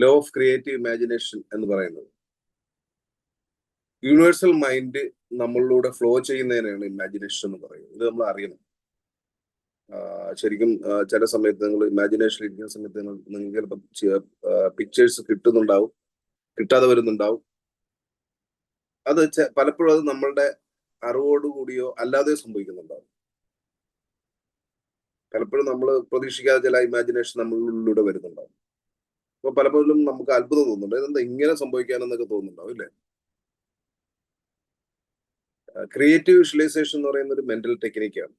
Law of creative imagination എന്ന് പറയുന്നത്. Universal mind നമ്മളിലൂടെ ഫ്ലോ ചെയ്യുന്നതിനാണ് ഇമാജിനേഷൻ എന്ന് പറയുന്നത്. ഇത് നമ്മൾ അറിയണം. ശരിക്കും ചില സമയത്ത് നിങ്ങൾ ഇമാജിനേഷൻ ഇരിക്കുന്ന സമയത്ത് നിങ്ങൾ നിങ്ങൾക്ക് ചിലപ്പോൾ പിക്ചേഴ്സ് കിട്ടുന്നുണ്ടാവും. കിട്ടാതെ വരുന്നുണ്ടാവും. അത് പലപ്പോഴും അത് നമ്മളുടെ അറിവോടുകൂടിയോ അല്ലാതെ സംഭവിക്കുന്നുണ്ടാവും. പലപ്പോഴും നമ്മൾ പ്രതീക്ഷിക്കാതെ ചില ഇമാജിനേഷൻ നമ്മളിലൂടെ വരുന്നുണ്ടാവും. അപ്പൊ പലപ്പോഴും നമുക്ക് അത്ഭുതം തോന്നുന്നുണ്ട്. ഇതെന്താ ഇങ്ങനെ സംഭവിക്കാനെന്നൊക്കെ തോന്നുന്നുണ്ടാവും ഇല്ലേ? ക്രിയേറ്റീവ് വിഷ്വലൈസേഷൻ എന്ന് പറയുന്ന ഒരു മെന്റൽ ടെക്നിക്കാണ്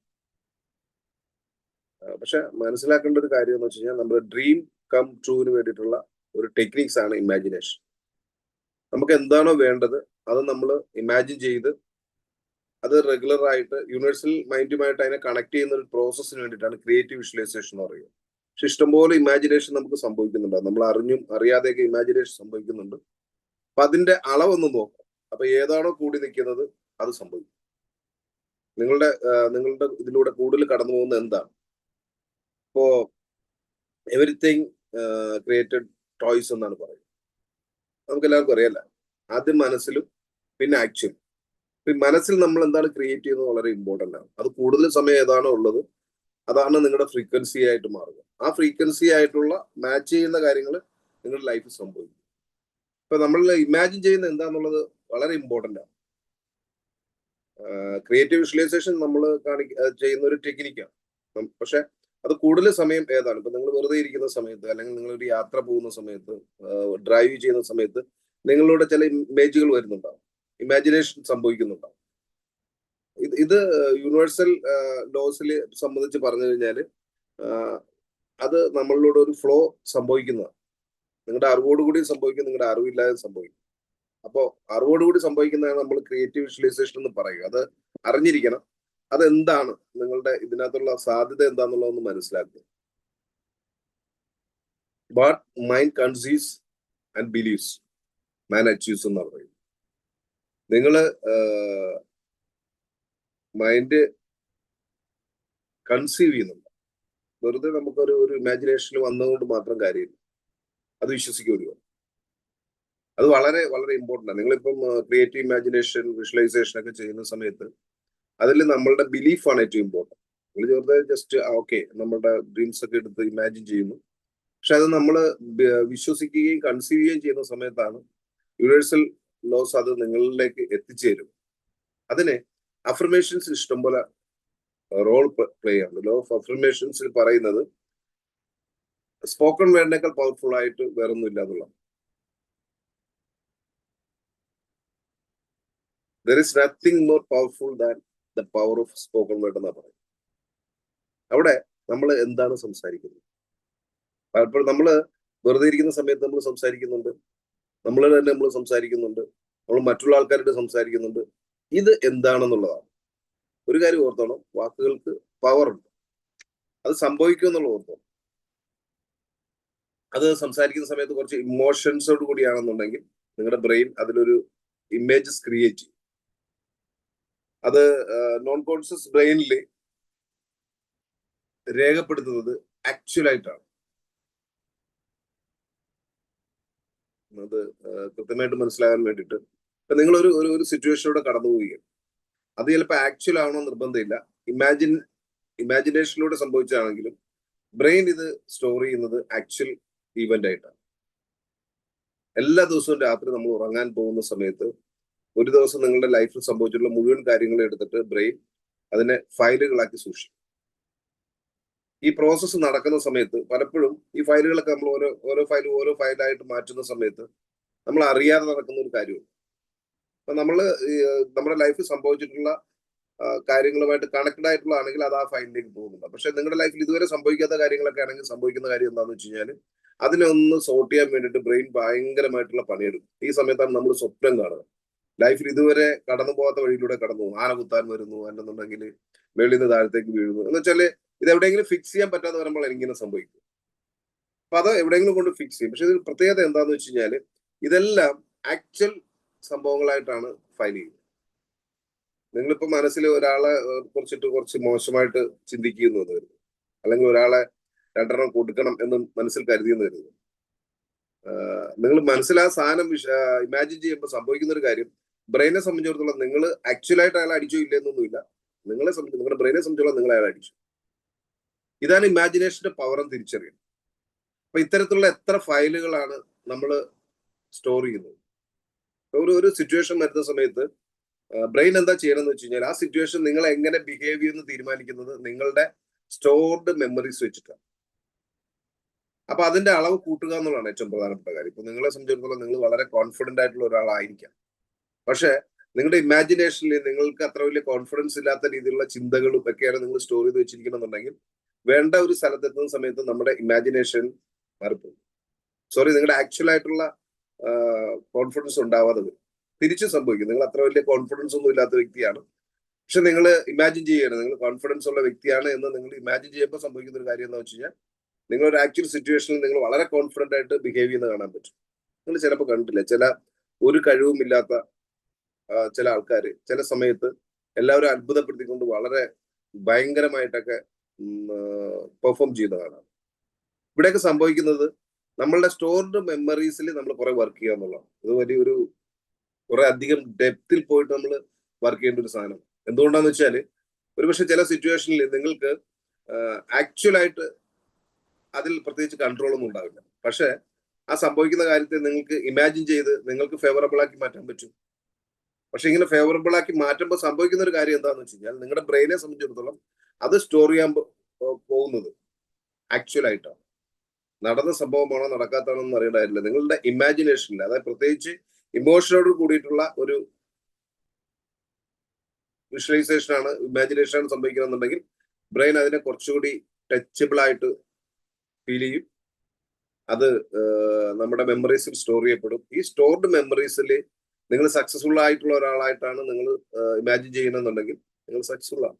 പക്ഷെ മനസ്സിലാക്കേണ്ട ഒരു കാര്യം എന്ന് വെച്ച് കഴിഞ്ഞാൽ നമ്മുടെ ഡ്രീം കം ട്രൂവിന് വേണ്ടിയിട്ടുള്ള ഒരു ടെക്നിക്സ് ആണ് ഇമാജിനേഷൻ നമുക്ക് എന്താണോ വേണ്ടത് അത് നമ്മൾ ഇമാജിൻ ചെയ്ത് അത് റെഗുലർ ആയിട്ട് യൂണിവേഴ്സൽ മൈൻഡുമായിട്ട് അതിനെ കണക്ട് ചെയ്യുന്ന ഒരു പ്രോസസ്സിന് വേണ്ടിയിട്ടാണ് ക്രിയേറ്റീവ് വിഷ്വലൈസേഷൻ എന്ന് പറയുന്നത് പക്ഷെ ഇഷ്ടംപോലെ ഇമാജിനേഷൻ നമുക്ക് സംഭവിക്കുന്നുണ്ട്. നമ്മൾ അറിഞ്ഞും അറിയാതെയൊക്കെ ഇമാജിനേഷൻ സംഭവിക്കുന്നുണ്ട്. അപ്പൊ അതിന്റെ അളവൊന്ന് നോക്കാം. അപ്പൊ ഏതാണോ കൂടി നിൽക്കുന്നത് അത് സംഭവിക്കും. നിങ്ങളുടെ നിങ്ങളുടെ ഇതിലൂടെ കൂടുതൽ കടന്നു പോകുന്നത് എന്താണ്? ഇപ്പോ എവറിത്തിങ് ക്രിയേറ്റഡ് ടോയ്സ് എന്നാണ് പറയുന്നത്. നമുക്ക് എല്ലാവർക്കും അറിയാല്ല ആദ്യം മനസ്സിലും പിന്നെ ആക്ച്വലും മനസ്സിൽ നമ്മൾ എന്താണ് ക്രിയേറ്റ് ചെയ്യുന്നത് വളരെ ഇമ്പോർട്ടന്റ് ആണ്. അത് കൂടുതൽ സമയം ഏതാണോ ഉള്ളത് അതാണ് നിങ്ങളുടെ ഫ്രീക്വൻസി ആയിട്ട് മാറുക. ആ ഫ്രീക്വൻസി ആയിട്ടുള്ള മാച്ച് ചെയ്യുന്ന കാര്യങ്ങൾ നിങ്ങളുടെ ലൈഫിൽ സംഭവിക്കും. ഇപ്പൊ നമ്മൾ ഇമാജിൻ ചെയ്യുന്ന എന്താന്നുള്ളത് വളരെ ഇമ്പോർട്ടന്റ് ആണ്. ക്രിയേറ്റീവ് വിഷ്വലൈസേഷൻ നമ്മൾ കാണിക്ക ചെയ്യുന്ന ഒരു ടെക്നിക്കാണ് പക്ഷെ അത് കൂടുതൽ സമയം ഏതാണ്? ഇപ്പൊ നിങ്ങൾ വെറുതെ ഇരിക്കുന്ന സമയത്ത് അല്ലെങ്കിൽ നിങ്ങൾ ഒരു യാത്ര പോകുന്ന സമയത്ത് ഡ്രൈവ് ചെയ്യുന്ന സമയത്ത് നിങ്ങളുടെ ചില ഇമേജുകൾ വരുന്നുണ്ടാവും. ഇമാജിനേഷൻ സംഭവിക്കുന്നുണ്ടാവും. ഇത് യൂണിവേഴ്സൽ ലോസിൽ സംബന്ധിച്ച് പറഞ്ഞു കഴിഞ്ഞാൽ അത് നമ്മളിലൂടെ ഒരു ഫ്ലോ സംഭവിക്കുന്നതാണ്. നിങ്ങളുടെ അറിവോടുകൂടി സംഭവിക്കും നിങ്ങളുടെ അറിവില്ലാതെ സംഭവിക്കും. അപ്പോൾ അറിവോടുകൂടി സംഭവിക്കുന്നതാണ് നമ്മൾ ക്രിയേറ്റീവ് വിഷ്വലൈസേഷൻ എന്ന് പറയുക. അത് അറിഞ്ഞിരിക്കണം. അത് എന്താണ് നിങ്ങളുടെ ഇതിനകത്തുള്ള സാധ്യത എന്താണെന്നുള്ളതൊന്ന് മനസ്സിലാക്കുക. What mind conceives and believes man achieves എന്ന് പറയും നിങ്ങൾ മൈൻഡ് കൺസീവ് ചെയ്യുന്നുണ്ട്. വെറുതെ നമുക്കൊരു ഒരു ഇമാജിനേഷനിൽ വന്നതുകൊണ്ട് മാത്രം കാര്യമില്ല. അത് വിശ്വസിക്കുക അത് വളരെ വളരെ ഇമ്പോർട്ടന്റ് ആണ്. നിങ്ങളിപ്പം ക്രിയേറ്റീവ് ഇമാജിനേഷൻ വിഷ്വലൈസേഷൻ ഒക്കെ ചെയ്യുന്ന സമയത്ത് അതിൽ നമ്മളുടെ ബിലീഫാണ് ഏറ്റവും ഇമ്പോർട്ടന്റ് നിങ്ങൾ വെറുതെ ജസ്റ്റ് ഓക്കെ നമ്മുടെ ഡ്രീംസ് ഒക്കെ എടുത്ത് ഇമാജിൻ ചെയ്യുന്നു. പക്ഷെ അത് നമ്മൾ വിശ്വസിക്കുകയും കൺസീവ് ചെയ്യുകയും ചെയ്യുന്ന സമയത്താണ് യൂണിവേഴ്സൽ ലോസ് അത് നിങ്ങളിലേക്ക് എത്തിച്ചേരും അതിനെ അഫർമേഷൻസ് ഇഷ്ടംപോലെ റോൾ പ്ലേ ആണ് ലോ ഓഫ് അഫർമേഷൻസിൽ പറയുന്നത് സ്പോക്കൺ വേർഡിനേക്കാൾ പവർഫുൾ ആയിട്ട് വേറൊന്നുമില്ല എന്നുള്ളതാണ് there is nothing more powerful than the power of spoken word എന്നാ പറയുന്നത്. അവിടെ നമ്മൾ എന്താണ് സംസാരിക്കുന്നത്? പലപ്പോഴും നമ്മൾ വെറുതെ ഇരിക്കുന്ന സമയത്ത് നമ്മൾ സംസാരിക്കുന്നുണ്ട്. നമ്മൾ തന്നെ നമ്മൾ സംസാരിക്കുന്നുണ്ട്. നമ്മൾ മറ്റുള്ള ആൾക്കാരോട് സംസാരിക്കുന്നുണ്ട്. ഇത് എന്താണെന്നുള്ളതാണ്. ഒരു കാര്യം ഓർത്തോണം. വാക്കുകൾക്ക് പവർ ഉണ്ട്. അത് സംഭവിക്കും എന്നുള്ള ഓർത്തോണം. അത് സംസാരിക്കുന്ന സമയത്ത് കുറച്ച് ഇമോഷൻസോട് കൂടിയാണെന്നുണ്ടെങ്കിൽ നിങ്ങളുടെ ബ്രെയിൻ അതിലൊരു ഇമേജസ് ക്രിയേറ്റ് ചെയ്യും. അത് നോൺ കോൺഷ്യസ് ബ്രെയിനിൽ രേഖപ്പെടുത്തുന്നത് ആക്ച്വലായിട്ടാണ് അത് കൃത്യമായിട്ട് മനസ്സിലാകാൻ വേണ്ടിയിട്ട് നിങ്ങൾ ഒരു ഒരു സിറ്റുവേഷനിലൂടെ കടന്നു പോവുകയാണ്. അത് ചിലപ്പോൾ ആക്ച്വൽ ആവണോ നിർബന്ധമില്ല. ഇമാജിൻ ഇമാജിനേഷനിലൂടെ സംഭവിച്ചാണെങ്കിലും ബ്രെയിൻ ഇത് സ്റ്റോർ ചെയ്യുന്നത് ആക്ച്വൽ ഈവന്റ് ആയിട്ടാണ്. എല്ലാ ദിവസവും രാത്രി നമ്മൾ ഉറങ്ങാൻ പോകുന്ന സമയത്ത് ഒരു ദിവസം നിങ്ങളുടെ ലൈഫിൽ സംഭവിച്ചിട്ടുള്ള മുഴുവൻ കാര്യങ്ങളും എടുത്തിട്ട് ബ്രെയിൻ അതിനെ ഫയലുകളാക്കി സൂക്ഷിക്കും. ഈ പ്രോസസ്സ് നടക്കുന്ന സമയത്ത് പലപ്പോഴും ഈ ഫയലുകളൊക്കെ നമ്മൾ ഓരോ ഓരോ ഫയലും ഓരോ ഫയലായിട്ട് മാറ്റുന്ന സമയത്ത് നമ്മൾ അറിയാതെ നടക്കുന്ന ഒരു കാര്യമുണ്ട്. അപ്പൊ നമ്മൾ നമ്മുടെ ലൈഫിൽ സംഭവിച്ചിട്ടുള്ള കാര്യങ്ങളുമായിട്ട് കണക്റ്റഡ് ആയിട്ടുള്ളതാണെങ്കിൽ അത് ആ ഫയലിലേക്ക് പോകുന്നുണ്ട്. പക്ഷെ നിങ്ങളുടെ ലൈഫിൽ ഇതുവരെ സംഭവിക്കാത്ത കാര്യങ്ങളൊക്കെ ആണെങ്കിൽ സംഭവിക്കുന്ന കാര്യം എന്താണെന്ന് വെച്ച് കഴിഞ്ഞാൽ അതിനെ ഒന്ന് സോർട്ട് ചെയ്യാൻ വേണ്ടിയിട്ട് ബ്രെയിൻ ഭയങ്കരമായിട്ടുള്ള പണിയെടുക്കും. ഈ സമയത്താണ് നമ്മൾ സ്വപ്നം കാണുന്നത് ലൈഫിൽ ഇതുവരെ കടന്നു പോകാത്ത വഴിയിലൂടെ കടന്നു ആന കുത്താൻ വരുന്നു അല്ലെന്നുണ്ടെങ്കിൽ വെളിയിൽ നിന്ന് താഴത്തേക്ക് വീഴുന്നു. എന്ന് വെച്ചാൽ ഇത് എവിടെയെങ്കിലും ഫിക്സ് ചെയ്യാൻ പറ്റാതെ വരുമ്പോൾ എനിക്കിങ്ങനെ സംഭവിക്കും അപ്പൊ അത് എവിടെയെങ്കിലും കൊണ്ട് ഫിക്സ് ചെയ്യും. പക്ഷെ ഇത് പ്രത്യേകത എന്താന്ന് വെച്ച് കഴിഞ്ഞാൽ ഇതെല്ലാം ആക്ച്വൽ സംഭവങ്ങളായിട്ടാണ് ഫയൽ ചെയ്യുന്നത്. നിങ്ങളിപ്പോ മനസ്സിൽ ഒരാളെ കുറിച്ചിട്ട് കുറച്ച് മോശമായിട്ട് ചിന്തിക്കുന്നു എന്ന് വരുന്നു അല്ലെങ്കിൽ ഒരാളെ രണ്ടെണ്ണം കൊടുക്കണം എന്ന് മനസ്സിൽ കരുതിയെന്ന് വരുന്നു നിങ്ങൾ മനസ്സിൽ ആ സാധനം ഇമാജിൻ ചെയ്യുമ്പോൾ സംഭവിക്കുന്ന ഒരു കാര്യം ബ്രെയിനെ സംബന്ധിച്ചിടത്തോളം നിങ്ങൾ ആക്ച്വലായിട്ട് അയാൾ അടിച്ചോ ഇല്ലെന്നൊന്നുമില്ല. നിങ്ങളെ സംബന്ധിച്ച് നിങ്ങളുടെ ബ്രെയിനെ സംബന്ധിച്ചോളം നിങ്ങൾ അയാൾ അടിച്ചു. ഇതാണ് ഇമാജിനേഷന്റെ പവർ എന്ന് തിരിച്ചറിയുന്നത് അപ്പൊ ഇത്തരത്തിലുള്ള എത്ര ഫയലുകളാണ് നമ്മൾ സ്റ്റോർ ചെയ്യുന്നത്? ഒരു ഒരു സിറ്റുവേഷൻ വരുന്ന സമയത്ത് ബ്രെയിൻ എന്താ ചെയ്യണമെന്ന് വെച്ച് കഴിഞ്ഞാൽ ആ സിറ്റുവേഷൻ നിങ്ങൾ എങ്ങനെ ബിഹേവ് ചെയ്യുമെന്ന് തീരുമാനിക്കുന്നത് നിങ്ങളുടെ സ്റ്റോർഡ് മെമ്മറീസ് വെച്ചിട്ടാണ് അപ്പൊ അതിന്റെ അളവ് കൂട്ടുക എന്നുള്ളതാണ് ഏറ്റവും പ്രധാനപ്പെട്ട കാര്യം. ഇപ്പൊ നിങ്ങളെ സംബന്ധിച്ചിടത്തോളം നിങ്ങൾ വളരെ കോൺഫിഡന്റ് ആയിട്ടുള്ള ഒരാളായിരിക്കാം. പക്ഷെ നിങ്ങളുടെ ഇമാജിനേഷനിൽ നിങ്ങൾക്ക് അത്ര വലിയ കോൺഫിഡൻസ് ഇല്ലാത്ത രീതിയിലുള്ള ചിന്തകളും ഒക്കെയാണ് നിങ്ങൾ സ്റ്റോർ ചെയ്ത് വെച്ചിരിക്കണമെന്നുണ്ടെങ്കിൽ വേണ്ട ഒരു സ്ഥലത്തെത്തുന്ന സമയത്ത് നമ്മുടെ ഇമാജിനേഷൻ മാറിപ്പോകും. സോറി നിങ്ങളുടെ ആക്ച്വൽ ആയിട്ടുള്ള കോൺഫിഡൻസ് ഉണ്ടാവാതെ വരും തിരിച്ചു സംഭവിക്കും. നിങ്ങൾ അത്ര വലിയ കോൺഫിഡൻസ് ഒന്നും ഇല്ലാത്ത വ്യക്തിയാണ്. പക്ഷെ നിങ്ങൾ ഇമാജിൻ ചെയ്യണം. നിങ്ങൾ കോൺഫിഡൻസ് ഉള്ള വ്യക്തിയാണ് എന്ന് നിങ്ങൾ ഇമാജിൻ ചെയ്യുമ്പോൾ സംഭവിക്കുന്ന ഒരു കാര്യം എന്താ വെച്ച് കഴിഞ്ഞാൽ നിങ്ങൾ ഒരു ആക്ച്വൽ സിറ്റുവേഷനിൽ നിങ്ങൾ വളരെ കോൺഫിഡന്റ് ആയിട്ട് ബിഹേവ് ചെയ്യുന്നത് കാണാൻ പറ്റും. നിങ്ങൾ ചിലപ്പോൾ കണ്ടിട്ടില്ല? ചില ഒരു കഴിവുമില്ലാത്ത ചില ആൾക്കാർ ചില സമയത്ത് എല്ലാവരും അത്ഭുതപ്പെടുത്തിക്കൊണ്ട് വളരെ ഭയങ്കരമായിട്ടൊക്കെ പെർഫോം ചെയ്യുന്നതാണ് ഇവിടെയൊക്കെ സംഭവിക്കുന്നത് നമ്മളുടെ സ്റ്റോർഡ് മെമ്മറീസിൽ നമ്മൾ കുറെ വർക്ക് ചെയ്യുക എന്നുള്ളതാണ്. ഇത് വലിയൊരു കുറെ അധികം ഡെപ്തിൽ പോയിട്ട് നമ്മൾ വർക്ക് ചെയ്യേണ്ട ഒരു സാധനം. എന്തുകൊണ്ടാന്ന് വെച്ചാൽ ഒരുപക്ഷെ ചില സിറ്റുവേഷനിൽ നിങ്ങൾക്ക് ആക്ച്വലായിട്ട് അതിൽ പ്രത്യേകിച്ച് കൺട്രോൾ ഒന്നും ഉണ്ടാവില്ല. പക്ഷെ ആ സംഭവിക്കുന്ന കാര്യത്തെ നിങ്ങൾക്ക് ഇമാജിൻ ചെയ്ത് നിങ്ങൾക്ക് ഫേവറബിൾ ആക്കി മാറ്റാൻ പറ്റും. പക്ഷെ ഇങ്ങനെ ഫേവറബിൾ ആക്കി മാറ്റുമ്പോൾ സംഭവിക്കുന്ന ഒരു കാര്യം എന്താണെന്ന് വെച്ച് കഴിഞ്ഞാൽ നിങ്ങളുടെ ബ്രെയിനെ സംബന്ധിച്ചിടത്തോളം അത് സ്റ്റോർ ചെയ്യാൻ പോകുന്നത് ആക്ച്വൽ ആയിട്ടാണ്. നടന്ന സംഭവമാണോ നടക്കാത്താണോ എന്ന് നിങ്ങളുടെ ഇമാജിനേഷനിൽ അതായത് പ്രത്യേകിച്ച് ഇമോഷനോട് കൂടിയിട്ടുള്ള ഒരു വിഷ്വലൈസേഷൻ ആണ് ഇമാജിനേഷൻ സംഭവിക്കണമെന്നുണ്ടെങ്കിൽ ബ്രെയിൻ അതിനെ കുറച്ചുകൂടി ടച്ചബിൾ ആയിട്ട് ഫീൽ ചെയ്യും. അത് നമ്മുടെ മെമ്മറീസിൽ സ്റ്റോർ ചെയ്യപ്പെടും. ഈ സ്റ്റോർഡ് മെമ്മറീസിൽ നിങ്ങൾ സക്സസ്ഫുൾ ആയിട്ടുള്ള ഒരാളായിട്ടാണ് നിങ്ങൾ ഇമാജിൻ ചെയ്യുന്നുണ്ടെങ്കിൽ നിങ്ങൾ സക്സസ്ഫുൾ ആണ്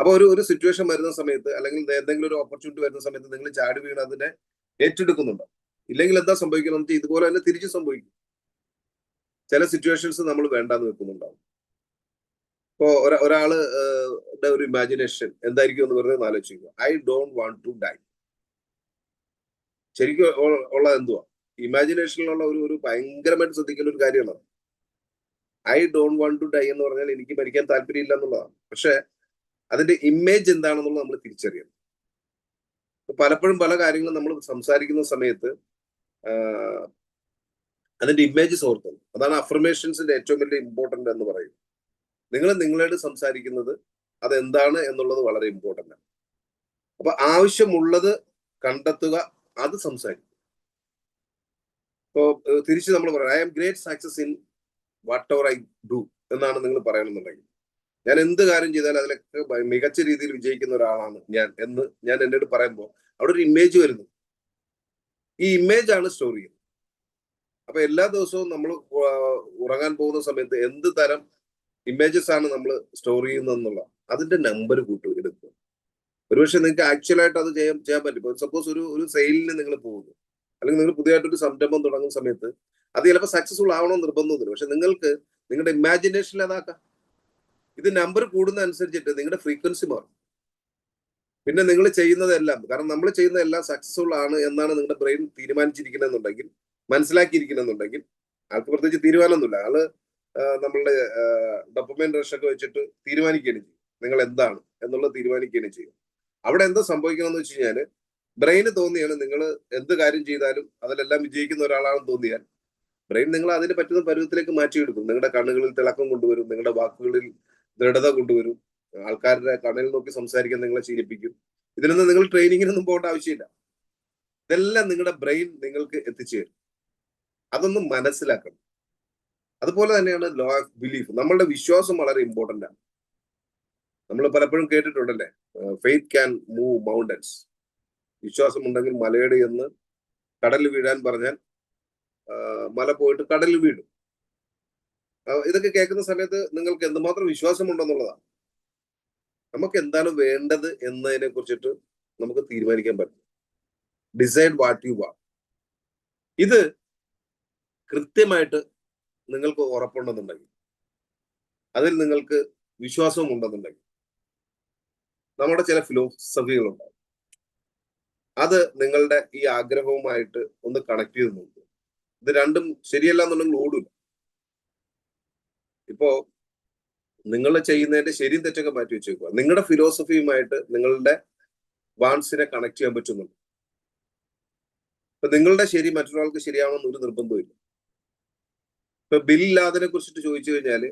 അപ്പൊ ഒരു ഒരു സിറ്റുവേഷൻ വരുന്ന സമയത്ത് അല്ലെങ്കിൽ എന്തെങ്കിലും ഒരു ഓപ്പർച്യൂണിറ്റി വരുന്ന സമയത്ത് നിങ്ങൾ ചാടി വീണ് അതിനെ ഏറ്റെടുക്കുന്നുണ്ടോ? ഇല്ലെങ്കിൽ എന്താ സംഭവിക്കുന്നത്? ഇതുപോലെ തന്നെ തിരിച്ചു സംഭവിക്കും. ചില സിറ്റുവേഷൻസ് നമ്മൾ വേണ്ടാന്ന് വെക്കുന്നുണ്ടാവും. ഇപ്പോ ഒരാൾ ഒരു ഇമാജിനേഷൻ എന്തായിരിക്കും എന്ന് പറഞ്ഞത് ആലോചിക്കുക. I don't want to die ശരിക്കും ഉള്ളത് എന്തുവാ? ഇമാജിനേഷനിലുള്ള ഒരു ഒരു ഭയങ്കരമായിട്ട് ശ്രദ്ധിക്കേണ്ട ഒരു കാര്യമാണ്. I don't want to die എന്ന് പറഞ്ഞാൽ എനിക്ക് മരിക്കാൻ താല്പര്യമില്ല എന്നുള്ളതാണ്. പക്ഷെ അതിന്റെ ഇമേജ് എന്താണെന്നുള്ളത് നമ്മൾ തിരിച്ചറിയണം. പലപ്പോഴും പല കാര്യങ്ങളും നമ്മൾ സംസാരിക്കുന്ന സമയത്ത് അതിന്റെ ഇമേജ് ഓർക്കണം. അതാണ് അഫർമേഷൻസിന്റെ ഏറ്റവും വലിയ ഇമ്പോർട്ടന്റ് എന്ന് പറയും നിങ്ങൾ നിങ്ങളോട് സംസാരിക്കുന്നത് അതെന്താണ് എന്നുള്ളത് വളരെ ഇമ്പോർട്ടന്റ് ആണ്. അപ്പൊ ആവശ്യമുള്ളത് കണ്ടെത്തുക അത് സംസാരിക്കുക. ഇപ്പോ തിരിച്ച് നമ്മൾ പറയാം I am great success in whatever I do എന്നാണ് നിങ്ങൾ പറയണമെന്നുണ്ടെങ്കിൽ. ഞാൻ എന്ത് കാര്യം ചെയ്താലും അതിലൊക്കെ മികച്ച രീതിയിൽ വിജയിക്കുന്ന ഒരാളാണ് ഞാൻ എന്ന് ഞാൻ എന്നോട് പറയുമ്പോൾ അവിടെ ഒരു ഇമേജ് വരുന്നു. ഈ ഇമേജ് ആണ് സ്റ്റോറി അപ്പൊ എല്ലാ ദിവസവും നമ്മൾ ഉറങ്ങാൻ പോകുന്ന സമയത്ത് എന്ത് തരം ഇമേജസ് ആണ് നമ്മൾ സ്റ്റോർ ചെയ്യുന്നതെന്നുള്ള അതിന്റെ നമ്പർ കൂട്ടു എടുക്കുക. ഒരുപക്ഷെ നിങ്ങൾക്ക് ആക്ച്വൽ ആയിട്ട് അത് ചെയ്യാൻ ചെയ്യാൻ പറ്റും. ഇപ്പൊ സപ്പോസ് ഒരു ഒരു സെയിലിന് നിങ്ങൾ പോകുന്നു. അല്ലെങ്കിൽ നിങ്ങൾ പുതിയതായിട്ടൊരു സംരംഭം തുടങ്ങുന്ന സമയത്ത് അത് ചിലപ്പോൾ സക്സസ്ഫുൾ ആവണമെന്ന് നിർബന്ധമൊന്നുമില്ല. പക്ഷെ നിങ്ങൾക്ക് നിങ്ങളുടെ ഇമാജിനേഷനിൽ അതാക്കാം. ഇത് നമ്പർ കൂടുന്ന അനുസരിച്ചിട്ട് നിങ്ങളുടെ ഫ്രീക്വൻസി മാറും. പിന്നെ നിങ്ങൾ ചെയ്യുന്നതെല്ലാം കാരണം നമ്മൾ ചെയ്യുന്നതെല്ലാം സക്സസ്ഫുൾ ആണ് എന്നാണ് നിങ്ങളുടെ ബ്രെയിൻ തീരുമാനിച്ചിരിക്കണമെന്നുണ്ടെങ്കിൽ മനസ്സിലാക്കിയിരിക്കണമെന്നുണ്ടെങ്കിൽ ആൾക്ക് പ്രത്യേകിച്ച് തീരുമാനമൊന്നുമില്ല. ആൾ നമ്മളുടെ ഡോക്യുമെന്റ് റഷൊക്കെ വെച്ചിട്ട് തീരുമാനിക്കുകയാണ് ചെയ്യും. നിങ്ങൾ എന്താണ് എന്നുള്ളത് തീരുമാനിക്കുകയാണ് ചെയ്യും. അവിടെ എന്താ സംഭവിക്കണമെന്ന് വെച്ച് കഴിഞ്ഞാൽ ബ്രെയിന് തോന്നിയാണ് നിങ്ങൾ എന്ത് കാര്യം ചെയ്താലും അതിലെല്ലാം വിജയിക്കുന്ന ഒരാളാണെന്ന് തോന്നിയാൽ ബ്രെയിൻ നിങ്ങൾ അതിന് പറ്റുന്ന പരുവത്തിലേക്ക് മാറ്റിയെടുക്കും. നിങ്ങളുടെ കണ്ണുകളിൽ തിളക്കം കൊണ്ടുവരും നിങ്ങളുടെ വാക്കുകളിൽ ദൃഢത കൊണ്ടുവരും. ആൾക്കാരുടെ കണ്ണിൽ നോക്കി സംസാരിക്കാൻ നിങ്ങളെ ശീലിപ്പിക്കും. ഇതിനൊന്നും നിങ്ങൾ ട്രെയിനിങ്ങിനൊന്നും പോകേണ്ട ആവശ്യമില്ല. ഇതെല്ലാം നിങ്ങളുടെ ബ്രെയിൻ നിങ്ങൾക്ക് എത്തിച്ചേരും. അതൊന്നും മനസ്സിലാക്കണം. അതുപോലെ തന്നെയാണ് ലോ ഓഫ് ബിലീഫ് നമ്മളുടെ വിശ്വാസം വളരെ ഇമ്പോർട്ടന്റ് ആണ്. നമ്മൾ പലപ്പോഴും കേട്ടിട്ടുണ്ടല്ലേ? ഫെയ്ത്ത് ക്യാൻ മൂവ് മൗണ്ടൻസ് വിശ്വാസം ഉണ്ടെങ്കിൽ മലയുടെ എന്ന് കടലിൽ വീഴാൻ പറഞ്ഞാൽ മല പോയിട്ട് കടലിൽ വീഴും. ഇതൊക്കെ കേൾക്കുന്ന സമയത്ത് നിങ്ങൾക്ക് എന്തുമാത്രം വിശ്വാസമുണ്ടെന്നുള്ളതാണ്. നമുക്ക് എന്താണ് വേണ്ടത് എന്നതിനെ കുറിച്ചിട്ട് നമുക്ക് തീരുമാനിക്കാൻ പറ്റും. ഡിസൈഡ് വാട്ട് യു വാ ഇത് കൃത്യമായിട്ട് നിങ്ങൾക്ക് ഉറപ്പുണ്ടെന്നുണ്ടെങ്കിൽ അതിൽ നിങ്ങൾക്ക് വിശ്വാസവും ഉണ്ടെന്നുണ്ടെങ്കിൽ നമ്മുടെ ചില ഫിലോസഫികളുണ്ടാവും അത് നിങ്ങളുടെ ഈ ആഗ്രഹവുമായിട്ട് ഒന്ന് കണക്ട് ചെയ്ത് നോക്കുക. ഇത് രണ്ടും ശരിയല്ല എന്നുണ്ടെങ്കിൽ ഓടില്ല ഇപ്പോ നിങ്ങൾ ചെയ്യുന്നതിന്റെ ശരിയും തെറ്റൊക്കെ മാറ്റി വെച്ചേക്കുക നിങ്ങളുടെ ഫിലോസഫിയുമായിട്ട് നിങ്ങളുടെ വാൺസിനെ കണക്ട് ചെയ്യാൻ പറ്റുന്നുണ്ട്. ഇപ്പൊ നിങ്ങളുടെ ശരി മറ്റൊരാൾക്ക് ശരിയാവണമെന്ന് ഒരു നിർബന്ധമില്ല ഇപ്പൊ ബില്ലില്ലാതിനെ കുറിച്ചിട്ട് ചോദിച്ചു കഴിഞ്ഞാൽ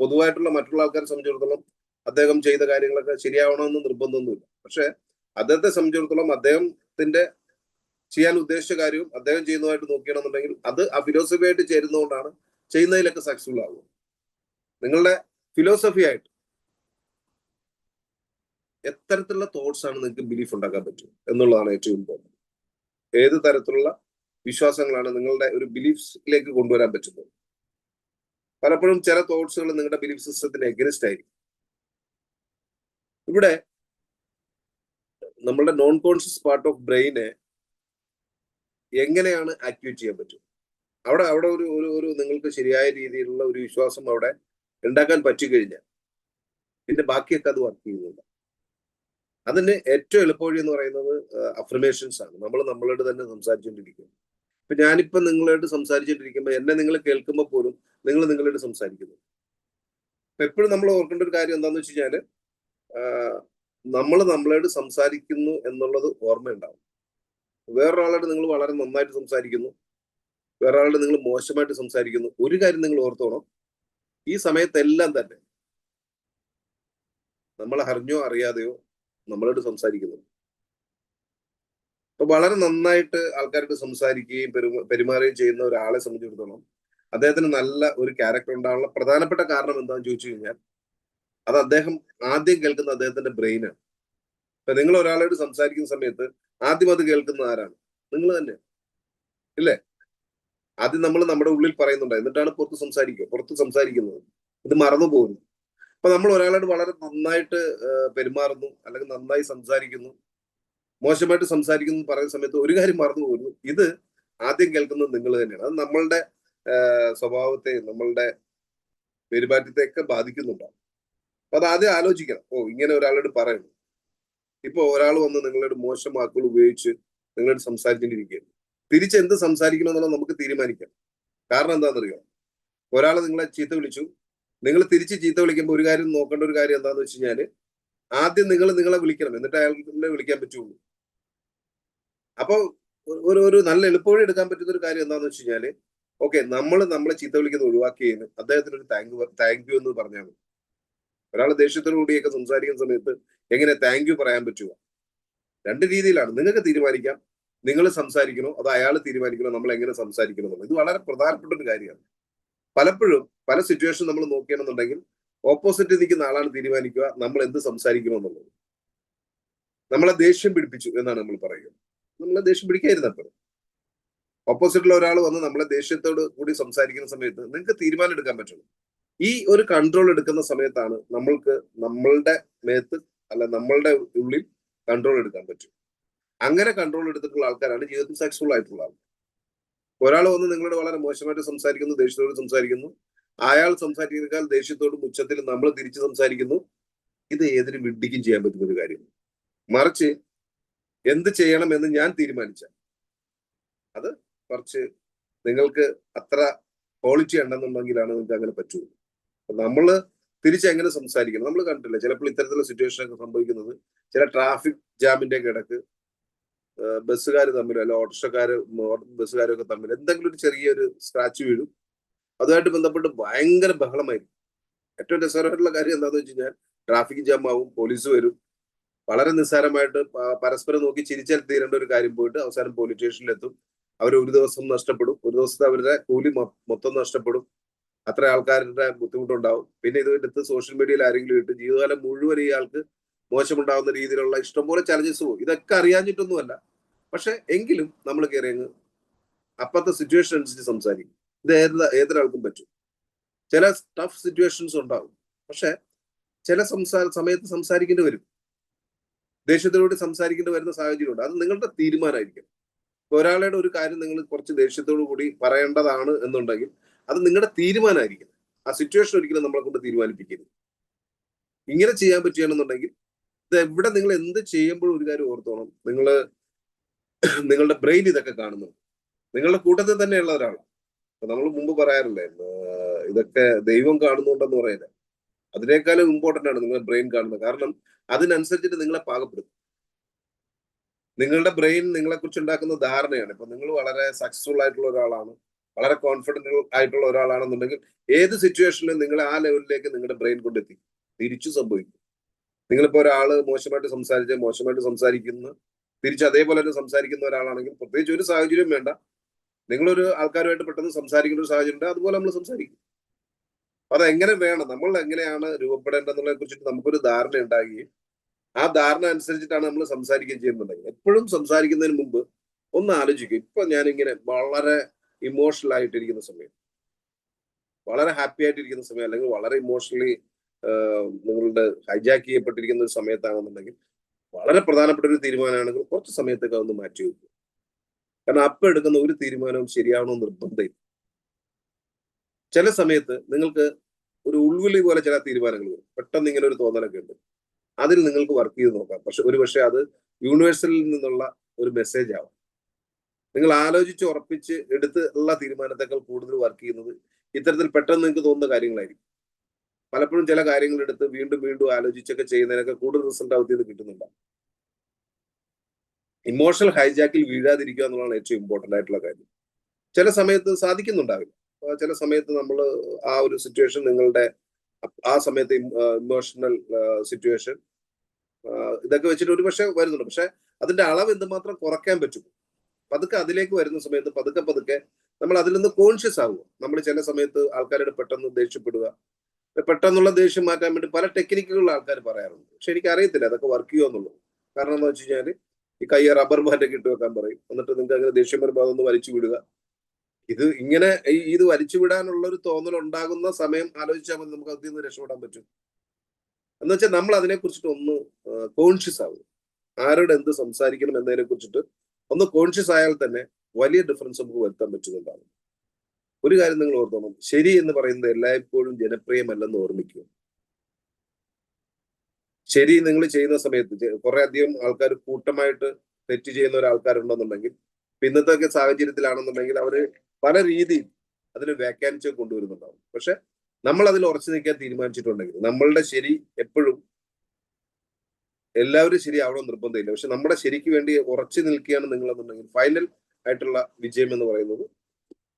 പൊതുവായിട്ടുള്ള മറ്റുള്ള ആൾക്കാരെ സംബന്ധിച്ചിടത്തോളം അദ്ദേഹം ചെയ്ത കാര്യങ്ങളൊക്കെ ശരിയാവണമെന്ന് നിർബന്ധമൊന്നുമില്ല പക്ഷെ അദ്ദേഹത്തെ സംബന്ധിച്ചിടത്തോളം അദ്ദേഹത്തിന്റെ ചെയ്യാൻ ഉദ്ദേശിച്ച കാര്യവും അദ്ദേഹം ചെയ്യുന്നതായിട്ട് നോക്കുകയാണെന്നുണ്ടെങ്കിൽ അത് ആ ഫിലോസഫിയായിട്ട് ചേരുന്നതുകൊണ്ടാണ് ചെയ്യുന്നതിലൊക്കെ സക്സസ്ഫുൾ ആകും നിങ്ങളുടെ ഫിലോസഫി ആയിട്ട് എത്തരത്തിലുള്ള തോട്ട്സ് ആണ് നിങ്ങൾക്ക് ബിലീഫ് ഉണ്ടാക്കാൻ പറ്റും എന്നുള്ളതാണ് ഏറ്റവും ഇമ്പോർട്ടന്റ് ഏത് തരത്തിലുള്ള വിശ്വാസങ്ങളാണ് നിങ്ങളുടെ ഒരു ബിലീഫ്സിലേക്ക് കൊണ്ടുവരാൻ പറ്റുന്നത്? പലപ്പോഴും ചില തോട്ട്സുകൾ നിങ്ങളുടെ ബിലീഫ് സിസ്റ്റത്തിന് എഗനിസ്റ്റ് ആയിരിക്കും. ഇവിടെ നമ്മളുടെ നോൺ കോൺഷ്യസ് പാർട്ട് ഓഫ് ബ്രെയിനെ എങ്ങനെയാണ് ആക്ടിവേറ്റ് ചെയ്യാൻ പറ്റും അവിടെ അവിടെ ഒരു ഒരു നിങ്ങൾക്ക് ശരിയായ രീതിയിലുള്ള ഒരു വിശ്വാസം അവിടെ ഉണ്ടാക്കാൻ പറ്റിക്കഴിഞ്ഞാൽ പിന്നെ ബാക്കിയൊക്കെ അത് വർക്ക് ചെയ്യുന്നില്ല അതിന് ഏറ്റവും എളുപ്പവഴി എന്ന് പറയുന്നത് അഫർമേഷൻസ് ആണ്. നമ്മൾ നമ്മളോട് തന്നെ സംസാരിച്ചുകൊണ്ടിരിക്കും ഇപ്പൊ ഞാനിപ്പോ നിങ്ങളോട് സംസാരിച്ചുകൊണ്ടിരിക്കുമ്പോൾ എന്നെ നിങ്ങൾ കേൾക്കുമ്പോൾ പോലും നിങ്ങൾ നിങ്ങളോട് സംസാരിക്കുന്നു. അപ്പൊ എപ്പോഴും നമ്മൾ ഓർക്കേണ്ട ഒരു കാര്യം എന്താന്ന് വെച്ച് കഴിഞ്ഞാൽ നമ്മൾ നമ്മളോട് സംസാരിക്കുന്നു എന്നുള്ളത് ഓർമ്മയുണ്ടാവും. വേറൊരാളോട് നിങ്ങൾ വളരെ നന്നായിട്ട് സംസാരിക്കുന്നു. വേറൊരാളോട് നിങ്ങൾ മോശമായിട്ട് സംസാരിക്കുന്നു. ഒരു കാര്യം നിങ്ങൾ ഓർത്തോണം. ഈ സമയത്തെല്ലാം തന്നെ നമ്മൾ അറിഞ്ഞോ അറിയാതെയോ നമ്മളോട് സംസാരിക്കുന്നു അപ്പൊ വളരെ നന്നായിട്ട് ആൾക്കാരോട് സംസാരിക്കുകയും പെരുമാറുകയും ചെയ്യുന്ന ഒരാളെ സംബന്ധിച്ചിടത്തോളം അദ്ദേഹത്തിന് നല്ല ഒരു ക്യാരക്ടർ ഉണ്ടാകാനുള്ള പ്രധാനപ്പെട്ട കാരണം എന്താണെന്ന് ചോദിച്ചു കഴിഞ്ഞാൽ അത് അദ്ദേഹം ആദ്യം കേൾക്കുന്ന അദ്ദേഹത്തിന്റെ ബ്രെയിനാണ് ഇപ്പൊ നിങ്ങൾ ഒരാളോട് സംസാരിക്കുന്ന സമയത്ത് ആദ്യം അത് കേൾക്കുന്ന ആരാണ്? നിങ്ങൾ തന്നെ ഇല്ലേ? ആദ്യം നമ്മൾ നമ്മുടെ ഉള്ളിൽ പറയുന്നുണ്ട്. എന്നിട്ടാണ് പുറത്ത് സംസാരിക്കുക. പുറത്ത് സംസാരിക്കുന്നത്. ഇത് മറന്നു പോകുന്നു. അപ്പൊ നമ്മൾ ഒരാളോട് വളരെ നന്നായിട്ട് പെരുമാറുന്നു. അല്ലെങ്കിൽ നന്നായി സംസാരിക്കുന്നു. മോശമായിട്ട് സംസാരിക്കുന്നു പറയുന്ന സമയത്ത് ഒരു കാര്യം മറന്നു പോകുന്നു. ഇത് ആദ്യം കേൾക്കുന്നത് നിങ്ങൾ തന്നെയാണ്. അത് നമ്മളുടെ സ്വഭാവത്തെ നമ്മളുടെ പെരുമാറ്റത്തെയൊക്കെ ബാധിക്കുന്നുണ്ടാവും അപ്പൊ അത് ആദ്യം ആലോചിക്കണം. ഓ ഇങ്ങനെ ഒരാളോട് പറയണം ഇപ്പൊ ഒരാൾ വന്ന് നിങ്ങളോട് മോശം വാക്കുകൾ ഉപയോഗിച്ച് നിങ്ങളോട് സംസാരിച്ചുകൊണ്ടിരിക്കുകയാണ്. തിരിച്ച് എന്ത് സംസാരിക്കണം എന്നുള്ളത് നമുക്ക് തീരുമാനിക്കാം. കാരണം എന്താണെന്നറിയോ? ഒരാൾ നിങ്ങളെ ചീത്ത വിളിച്ചു. നിങ്ങൾ തിരിച്ച് ചീത്ത വിളിക്കുമ്പോൾ ഒരു കാര്യം നോക്കേണ്ട ഒരു കാര്യം എന്താണെന്ന് വെച്ച് കഴിഞ്ഞാൽ ആദ്യം നിങ്ങൾ നിങ്ങളെ വിളിക്കണം. എന്നിട്ട് അയാളെ വിളിക്കാൻ പറ്റുള്ളൂ. അപ്പോൾ ഒരു ഒരു നല്ല എളുപ്പവഴി എടുക്കാൻ പറ്റുന്ന ഒരു കാര്യം എന്താണെന്ന് വെച്ച് കഴിഞ്ഞാൽ ഓക്കെ നമ്മൾ നമ്മളെ ചീത്ത വിളിക്കുന്നത് ഒഴിവാക്കിയതിന് അദ്ദേഹത്തിന് ഒരു താങ്ക് താങ്ക് യു എന്ന് പറഞ്ഞാൽ മതി. ഒരാൾ ദേഷ്യത്തോടു കൂടിയൊക്കെ സംസാരിക്കുന്ന സമയത്ത് എങ്ങനെ താങ്ക് യു പറയാൻ പറ്റുക? രണ്ട് രീതിയിലാണ്. നിങ്ങൾക്ക് തീരുമാനിക്കാം. നിങ്ങൾ സംസാരിക്കണോ അത് അയാൾ തീരുമാനിക്കണോ നമ്മൾ എങ്ങനെ സംസാരിക്കണം ഇത് വളരെ പ്രധാനപ്പെട്ട ഒരു കാര്യമാണ്. പലപ്പോഴും പല സിറ്റുവേഷൻ നമ്മൾ നോക്കുകയാണെന്നുണ്ടെങ്കിൽ ഓപ്പോസിറ്റ് നിൽക്കുന്ന ആളാണ് തീരുമാനിക്കുക നമ്മൾ എന്ത് സംസാരിക്കണം എന്നുള്ളത്. നമ്മളെ ദേഷ്യം പിടിപ്പിച്ചു എന്നാണ് നമ്മൾ പറയുക നമ്മളെ ദേഷ്യം പിടിക്കായിരുന്നു അപ്പോൾ ഓപ്പോസിറ്റുള്ള ഒരാൾ വന്ന് നമ്മളെ ദേഷ്യത്തോട് കൂടി സംസാരിക്കുന്ന സമയത്ത് നിങ്ങൾക്ക് തീരുമാനം എടുക്കാൻ പറ്റുള്ളൂ. ഈ ഒരു കൺട്രോൾ എടുക്കുന്ന സമയത്താണ് നമ്മൾക്ക് നമ്മളുടെ മേത്ത് അല്ല നമ്മളുടെ ഉള്ളിൽ കൺട്രോൾ എടുക്കാൻ പറ്റും. അങ്ങനെ കൺട്രോൾ എടുത്തിട്ടുള്ള ആൾക്കാരാണ് ജീവിതത്തിൽ സക്സസ്ഫുൾ ആയിട്ടുള്ള ആൾ ഒരാൾ വന്ന് നിങ്ങളോട് വളരെ മോശമായിട്ട് സംസാരിക്കുന്നു ദേഷ്യത്തോട് സംസാരിക്കുന്നു. അയാൾ സംസാരിക്കുന്നതിനേക്കാൾ ദേഷ്യത്തോടും ഉച്ചത്തിൽ നമ്മൾ തിരിച്ച് സംസാരിക്കുന്നു. ഇത് ഏതൊരു വിഡ്ഢിക്കും ചെയ്യാൻ പറ്റുന്ന ഒരു കാര്യം. മറിച്ച് എന്ത് ചെയ്യണമെന്ന് ഞാൻ തീരുമാനിച്ച. അത് കുറച്ച് നിങ്ങൾക്ക് അത്ര ക്വാളിറ്റി ഉണ്ടെന്നുണ്ടെങ്കിലാണ് നിങ്ങൾക്ക് അങ്ങനെ പറ്റുള്ളൂ അപ്പൊ നമ്മൾ തിരിച്ച് എങ്ങനെ സംസാരിക്കണം? നമ്മൾ കണ്ടിട്ടില്ല ചിലപ്പോൾ ഇത്തരത്തിലുള്ള സിറ്റുവേഷൻ ഒക്കെ സംഭവിക്കുന്നത് ചില ട്രാഫിക് ജാമിന്റെ കിടക്ക് ബസ്സുകാർ തമ്മിൽ അല്ല ഓട്ടോറിക്ഷക്കാര് ബസ്സുകാരൊക്കെ തമ്മിൽ എന്തെങ്കിലും ഒരു ചെറിയൊരു സ്ക്രാച്ച് വീഴും. അതുമായിട്ട് ബന്ധപ്പെട്ട് ഭയങ്കര ബഹളമായിരിക്കും. ഏറ്റവും രസകരമായിട്ടുള്ള കാര്യം എന്താണെന്ന് വെച്ച് കഴിഞ്ഞാൽ ട്രാഫിക് ജാം ആവും പോലീസ് വരും. വളരെ നിസ്സാരമായിട്ട് പരസ്പരം നോക്കി ചിരിച്ചാൽ തീരേണ്ട ഒരു കാര്യം പോയിട്ട് അവസാനം പോലീസ് സ്റ്റേഷനിലെത്തും അവർ ഒരു ദിവസം നഷ്ടപ്പെടും. ഒരു ദിവസത്തെ അവരുടെ കൂലി മൊത്തം നഷ്ടപ്പെടും. അത്ര ആൾക്കാരുടെ ബുദ്ധിമുട്ടുണ്ടാവും. പിന്നെ ഇത് എടുത്ത് സോഷ്യൽ മീഡിയയിൽ ആരെങ്കിലും ഇട്ട് ജീവിതകാലം മുഴുവൻ ഈ ആൾക്ക് മോശമുണ്ടാവുന്ന രീതിയിലുള്ള ഇഷ്ടംപോലെ ചലഞ്ചസ് പോകും ഇതൊക്കെ അറിയാഞ്ഞിട്ടൊന്നുമല്ല. പക്ഷെ എങ്കിലും നമ്മൾ കയറി അങ്ങ് അപ്പത്തെ സിറ്റുവേഷൻ അനുസരിച്ച് സംസാരിക്കും. ഇത് ഏത് ഏതൊരാൾക്കും പറ്റും. ചില ടഫ് സിറ്റുവേഷൻസ് ഉണ്ടാകും പക്ഷെ ചില സംസാര സമയത്ത് സംസാരിക്കേണ്ടി വരും. ദേഷ്യത്തിലൂടെ സംസാരിക്കേണ്ടി വരുന്ന സാഹചര്യമുണ്ട്. അത് നിങ്ങളുടെ തീരുമാനമായിരിക്കും ഒരാളുടെ ഒരു കാര്യം നിങ്ങൾ കുറച്ച് ദേഷ്യത്തോടു കൂടി പറയേണ്ടതാണ് എന്നുണ്ടെങ്കിൽ അത് നിങ്ങളുടെ തീരുമാനമായിരിക്കും ആ സിറ്റുവേഷൻ ഒരിക്കലും നമ്മളെ കൊണ്ട് തീരുമാനിപ്പിക്കരുത്. ഇങ്ങനെ ചെയ്യാൻ പറ്റുകയാണെന്നുണ്ടെങ്കിൽ ഇത് എവിടെ നിങ്ങൾ എന്ത് ചെയ്യുമ്പോഴും ഒരു കാര്യം ഓർത്തോണം. നിങ്ങൾ നിങ്ങളുടെ ബ്രെയിൻ ഇതൊക്കെ കാണുന്നു. നിങ്ങളുടെ കൂട്ടത്തിൽ തന്നെയുള്ള ഒരാളാണ് അപ്പൊ നമ്മൾ മുമ്പ് പറയാറില്ലേ ഇതൊക്കെ ദൈവം കാണുന്നുണ്ടെന്ന് പറയുന്നത് അതിനേക്കാളും ഇമ്പോർട്ടന്റ് ആണ് നിങ്ങളുടെ ബ്രെയിൻ കാണുന്നത്. കാരണം അതിനനുസരിച്ചിട്ട് നിങ്ങളെ പാകപ്പെടുത്തും. നിങ്ങളുടെ ബ്രെയിൻ നിങ്ങളെ കുറിച്ച് ഉണ്ടാക്കുന്ന ധാരണയാണ്. ഇപ്പൊ നിങ്ങൾ വളരെ സക്സസ്ഫുൾ ആയിട്ടുള്ള ഒരാളാണ് വളരെ കോൺഫിഡന്റ് ആയിട്ടുള്ള ഒരാളാണെന്നുണ്ടെങ്കിൽ ഏത് സിറ്റുവേഷനിലും നിങ്ങളെ ആ ലെവലിലേക്ക് നിങ്ങളുടെ ബ്രെയിൻ കൊണ്ടെത്തി. തിരിച്ചു സംഭവിക്കും. നിങ്ങളിപ്പോ ഒരാൾ മോശമായിട്ട് സംസാരിച്ച് മോശമായിട്ട് സംസാരിക്കുന്നു തിരിച്ച് അതേപോലെ തന്നെ സംസാരിക്കുന്ന ഒരാളാണെങ്കിൽ പ്രത്യേകിച്ച് ഒരു സാഹചര്യം വേണ്ട. നിങ്ങളൊരു ആൾക്കാരുമായിട്ട് പെട്ടെന്ന് സംസാരിക്കുന്ന ഒരു സാഹചര്യം ഉണ്ട് അതുപോലെ നമ്മൾ സംസാരിക്കും. അപ്പൊ അത് എങ്ങനെ വേണം? നമ്മൾ എങ്ങനെയാണ് രൂപപ്പെടേണ്ടതെന്നുള്ളതിനെ കുറിച്ചിട്ട് നമുക്കൊരു ധാരണ ഉണ്ടാകുകയും ആ ധാരണ അനുസരിച്ചിട്ടാണ് നമ്മൾ സംസാരിക്കുകയും ചെയ്യുന്നുണ്ടെങ്കിൽ. എപ്പോഴും സംസാരിക്കുന്നതിന് മുമ്പ് ഒന്ന് ആലോചിക്കും. ഇപ്പൊ ഞാനിങ്ങനെ വളരെ ഇമോഷണൽ ആയിട്ടിരിക്കുന്ന സമയം വളരെ ഹാപ്പി ആയിട്ടിരിക്കുന്ന സമയം അല്ലെങ്കിൽ വളരെ ഇമോഷണലി നിങ്ങളുടെ ഹൈജാക്ക് ചെയ്യപ്പെട്ടിരിക്കുന്ന ഒരു സമയത്താണെന്നുണ്ടെങ്കിൽ വളരെ പ്രധാനപ്പെട്ട ഒരു തീരുമാനമാണെങ്കിൽ കുറച്ച് സമയത്തേക്ക് അതൊന്ന് മാറ്റി വെക്കും കാരണം അപ്പൊ എടുക്കുന്ന ഒരു തീരുമാനവും ശരിയാവണമെന്ന് നിർബന്ധമില്ല. ചില സമയത്ത് നിങ്ങൾക്ക് ഒരു ഉൾവിളി പോലെ ചില തീരുമാനങ്ങൾ വരും. പെട്ടെന്ന് ഇങ്ങനെ ഒരു തോന്നലൊക്കെ ഉണ്ട്. അതിൽ നിങ്ങൾക്ക് വർക്ക് ചെയ്ത് നോക്കാം. പക്ഷെ ഒരു പക്ഷെ അത് യൂണിവേഴ്സലിൽ നിന്നുള്ള ഒരു മെസ്സേജ് ആവും. നിങ്ങൾ ആലോചിച്ച് ഉറപ്പിച്ച് എടുത്ത് ഉള്ള തീരുമാനത്തേക്കാൾ കൂടുതൽ വർക്ക് ചെയ്യുന്നത് ഇത്തരത്തിൽ പെട്ടെന്ന് നിങ്ങൾക്ക് തോന്നുന്ന കാര്യങ്ങളായിരിക്കും. പലപ്പോഴും ചില കാര്യങ്ങൾ എടുത്ത് വീണ്ടും വീണ്ടും ആലോചിച്ചൊക്കെ ചെയ്യുന്നതിനൊക്കെ കൂടുതൽ റിസൾട്ട് ഔട്ട് ചെയ്ത് കിട്ടുന്നുണ്ടാവും ഇമോഷണൽ ഹൈജാക്കിൽ വീഴാതിരിക്കുക എന്നുള്ളതാണ് ഏറ്റവും ഇമ്പോർട്ടന്റ് ആയിട്ടുള്ള കാര്യം. ചില സമയത്ത് സാധിക്കുന്നുണ്ടാവില്ല. ചില സമയത്ത് നമ്മൾ ആ ഒരു സിറ്റുവേഷൻ നിങ്ങളുടെ ആ സമയത്ത് ഇമോഷണൽ സിറ്റുവേഷൻ ഇതൊക്കെ വെച്ചിട്ട് ഒരു പക്ഷെ വരുന്നുണ്ട്. പക്ഷെ അതിന്റെ അളവ് എന്തുമാത്രം കുറയ്ക്കാൻ പറ്റും? പതുക്കെ അതിലേക്ക് വരുന്ന സമയത്ത് പതുക്കെ പതുക്കെ നമ്മൾ അതിൽ നിന്ന് കോൺഷ്യസ് ആവുക. നമ്മൾ ചില സമയത്ത് ആൾക്കാരോട് പെട്ടെന്ന് ദേഷ്യപ്പെടുക. പെട്ടെന്നുള്ള ദേഷ്യം മാറ്റാൻ വേണ്ടി പല ടെക്നിക്കുകളിൽ ആൾക്കാർ പറയാറുണ്ട്. പക്ഷെ എനിക്ക് അറിയത്തില്ല അതൊക്കെ വർക്ക് ചെയ്യുമോ എന്നുള്ളത്. കാരണം എന്ന് വെച്ച് കഴിഞ്ഞാൽ ഈ കൈ റബ്ബർ ബാൻഡൊക്കെ ഇട്ട് വെക്കാൻ പറയും. എന്നിട്ട് നിങ്ങൾക്ക് അങ്ങനെ ദേഷ്യം വരുമ്പോൾ അതൊന്ന് വലിച്ചു വിടുക. ഇത് ഇങ്ങനെ ഈ ഇത് വലിച്ചു വിടാനുള്ള ഒരു തോന്നൽ ഉണ്ടാകുന്ന സമയം ആലോചിച്ചാൽ മതി നമുക്ക് അതിൽ നിന്ന് രക്ഷപ്പെടാൻ പറ്റും. എന്ന് വെച്ചാൽ നമ്മൾ അതിനെ കുറിച്ചിട്ട് ഒന്ന് കോൺഷ്യസ് ആവും ആരോട് എന്ത് സംസാരിക്കണം എന്നതിനെ കുറിച്ചിട്ട് ഒന്ന് കോൺഷ്യസ് ആയാൽ തന്നെ വലിയ ഡിഫറൻസ് നമുക്ക് വരുത്താൻ പറ്റുന്നുണ്ടാകും ഒരു കാര്യം നിങ്ങൾ ഓർത്തോണം. ശരി എന്ന് പറയുന്നത് എല്ലായ്പ്പോഴും ജനപ്രിയമല്ലെന്ന് ഓർമ്മിക്കുക. ശരി നിങ്ങൾ ചെയ്യുന്ന സമയത്ത് കുറെ അധികം ആൾക്കാർ കൂട്ടമായിട്ട് തെറ്റ് ചെയ്യുന്ന ഒരു ആൾക്കാരുണ്ടെന്നുണ്ടെങ്കിൽ ഇന്നത്തെ സാഹചര്യത്തിലാണെന്നുണ്ടെങ്കിൽ അവർ പല രീതിയിൽ അതിന് വ്യാഖ്യാനിച്ച് കൊണ്ടുവരുന്നുണ്ടാവും. പക്ഷെ നമ്മൾ അതിൽ ഉറച്ചു നിൽക്കാൻ തീരുമാനിച്ചിട്ടുണ്ടെങ്കിൽ നമ്മളുടെ ശരി എപ്പോഴും എല്ലാവരും ശരിയാവണം നിർബന്ധമില്ല. പക്ഷെ നമ്മുടെ ശരിക്ക് വേണ്ടി ഉറച്ചു നിൽക്കുകയാണ് നിങ്ങളെന്നുണ്ടെങ്കിൽ ഫൈനൽ ആയിട്ടുള്ള വിജയം എന്ന് പറയുന്നത്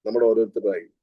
നമ്മുടെ ഓരോരുത്തരുമായി.